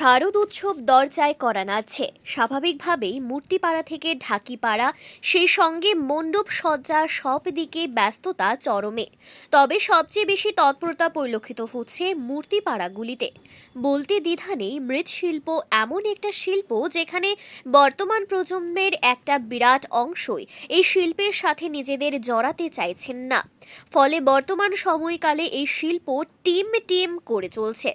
শারদ উৎসব দরজায় করা নাড়ছে স্বাভাবিকভাবেই মূর্তিপাড়া থেকে ঢাকিপাড়া, সেই সঙ্গে মণ্ডপ সজ্জা সব দিকে ব্যস্ততা চরমে। তবে সবচেয়ে বেশি তৎপরতা পরিলক্ষিত হচ্ছে মূর্তিপাড়াগুলিতে। বলতে দ্বিধা নেই, মৃৎশিল্প এমন একটা শিল্প যেখানে বর্তমান প্রজন্মের একটা বিরাট অংশই এই শিল্পের সাথে নিজেদের জড়াতে চাইছেন না। ফলে বর্তমান সময়কালে এই শিল্প টিম টিম করে চলছে।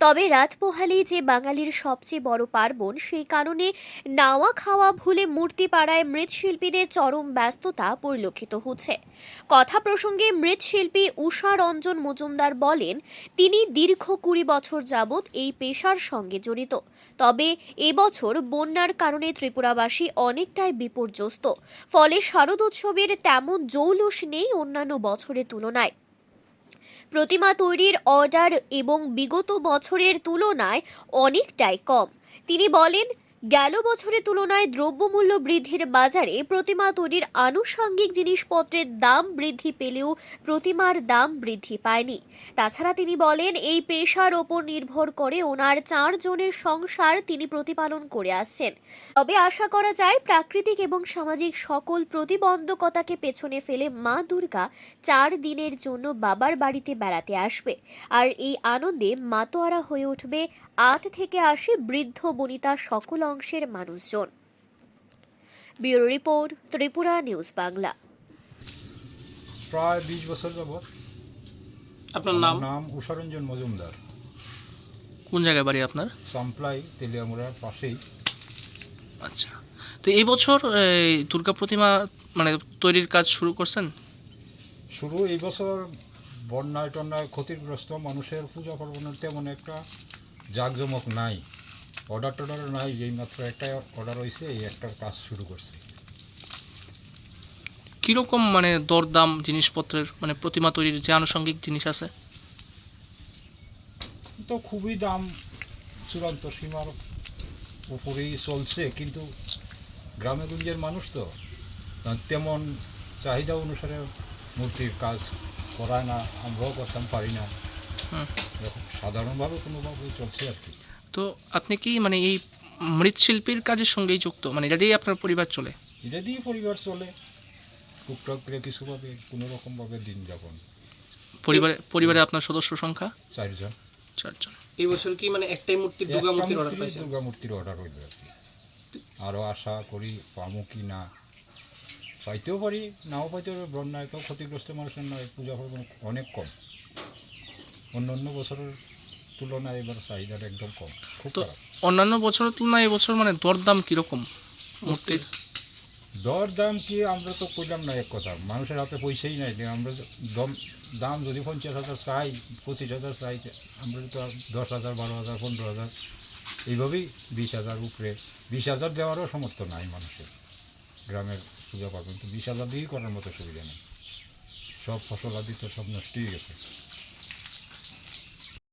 তবে রাত পোহালেই যে বাঙালির সবচেয়ে বড় পার্বণ, সেই কারণে নাওয়া খাওয়া ভুলে মূর্তি পাড়ায় মৃৎশিল্পীদের চরম ব্যস্ততা পরিলক্ষিত হচ্ছে। কথা প্রসঙ্গে মৃৎশিল্পী উষা রঞ্জন মজুমদার বলেন, তিনি দীর্ঘ কুড়ি বছর যাবৎ এই পেশার সঙ্গে জড়িত। তবে এবছর বন্যার কারণে ত্রিপুরাবাসী অনেকটাই বিপর্যস্ত। ফলে শারদোৎসবের তেমন জৌলুস নেই অন্যান্য বছরের তুলনায়। প্রতিমা তৈরির অর্ডার এবং বিগত বছরের তুলনায় অনেকটাই কম। তিনি বলেন গেল বছরের তুলনায় দ্রব্যমূল্য বৃদ্ধির বাজারে প্রতিমা তৈরির আনুষঙ্গিক জিনিসপত্রের দাম বৃদ্ধি পেলেও প্রতিমার দাম বৃদ্ধি পায়নি। তাছাড়া তিনি বলেন, এই পেশার ওপর নির্ভর করে ওনার চারজনের সংসার তিনি প্রতিপালন করে আসছেন। তবে আশা করা যায়, প্রাকৃতিক এবং সামাজিক সকল প্রতিবন্ধকতাকে পেছনে ফেলে মা দুর্গা চার দিনের জন্য বাবার বাড়িতে বেড়াতে আসবে। আর এই আনন্দে মাতোয়ারা হয়ে উঠবে আট থেকে আশি বৃদ্ধ বনিতা সকল অংশের মানুষজন। Bureau report Tripura News Bangla. প্রায় বিশ বছর যাবৎ আপনার নাম? নাম উষারঞ্জন মজুমদার। কোন জায়গায় বাড়ি আপনার? সাম্পলাই তেলিয়ামুড়ার পাশেই। আচ্ছা। তো এই বছর এই দুর্গা প্রতিমা মানে তৈরির কাজ শুরু করছেন? শুরু এই বছর বন্যায় টন্যায় ক্ষতিগ্রস্ত মানুষের পূজা পার্বণের তেমন একটা জাঁকজমক নাই। অর্ডার টর্ডার নাই এই মাত্র একটা অর্ডার হয়েছে এই একটা কাজ শুরু করছে। কীরকম মানে দরদাম জিনিসপত্রের মানে প্রতিমা তৈরির যে আনুষঙ্গিক জিনিস আছে? তো খুবই দাম চূড়ান্ত সীমার উপরেই চলছে কিন্তু গ্রামে গঞ্জের মানুষ তো তেমন চাহিদা অনুসারে মূর্তির কাজ করায় না আমরাও করতাম পারি না। সাধারণভাবে কোনোভাবে চলছে আর কি। তো আপনি কি মানে এই মৃৎশিল্পীর কাজের সঙ্গেই যুক্ত? মানে এটা দিয়েই আপনার পরিবার চলে? এটা দিয়ে পরিবার চলে। টুকটাক করে কিছুভাবে কোনো রকমভাবে দিন যাপন। পরিবারে পরিবারে আপনার সদস্য সংখ্যা? চারজন। চারজন। এই বছর কি মানে একটাই মূর্তি দুর্গা মূর্তির অর্ডার পাইছেন? দুর্গা মূর্তির অর্ডার হইল আর কি। আরও আশা করি পামু কি না পাইতেও পারি নাও পাইতে পারি বন্যায় তো ক্ষতিগ্রস্ত মানুষের নয় পূজা পার্বণ অনেক কম। অন্য অন্য বছরের তুলনায় এবার চাহিদাটা একদম কম খুব তো অন্যান্য বছরের তুলনায় এবছর মানে দরদাম কীরকম মূর্তির দর দাম কি আমরা তো কইলাম না এক কথা। মানুষের হাতে পয়সাই নাই আমরা দম দাম যদি পঞ্চাশ হাজার চাই পঁচিশ হাজার চাই আমরা তো দশ হাজার বারো হাজার পনেরো হাজার এইভাবেই বিশ হাজার উপরে বিশ হাজার দেওয়ারও সমর্থ নাই মানুষের গ্রামের পূজা পার্বণ। তো বিশ হাজার দিয়েই করার মতো সুবিধা নেই। সব ফসল আদি তো সব নষ্ট হয়ে গেছে।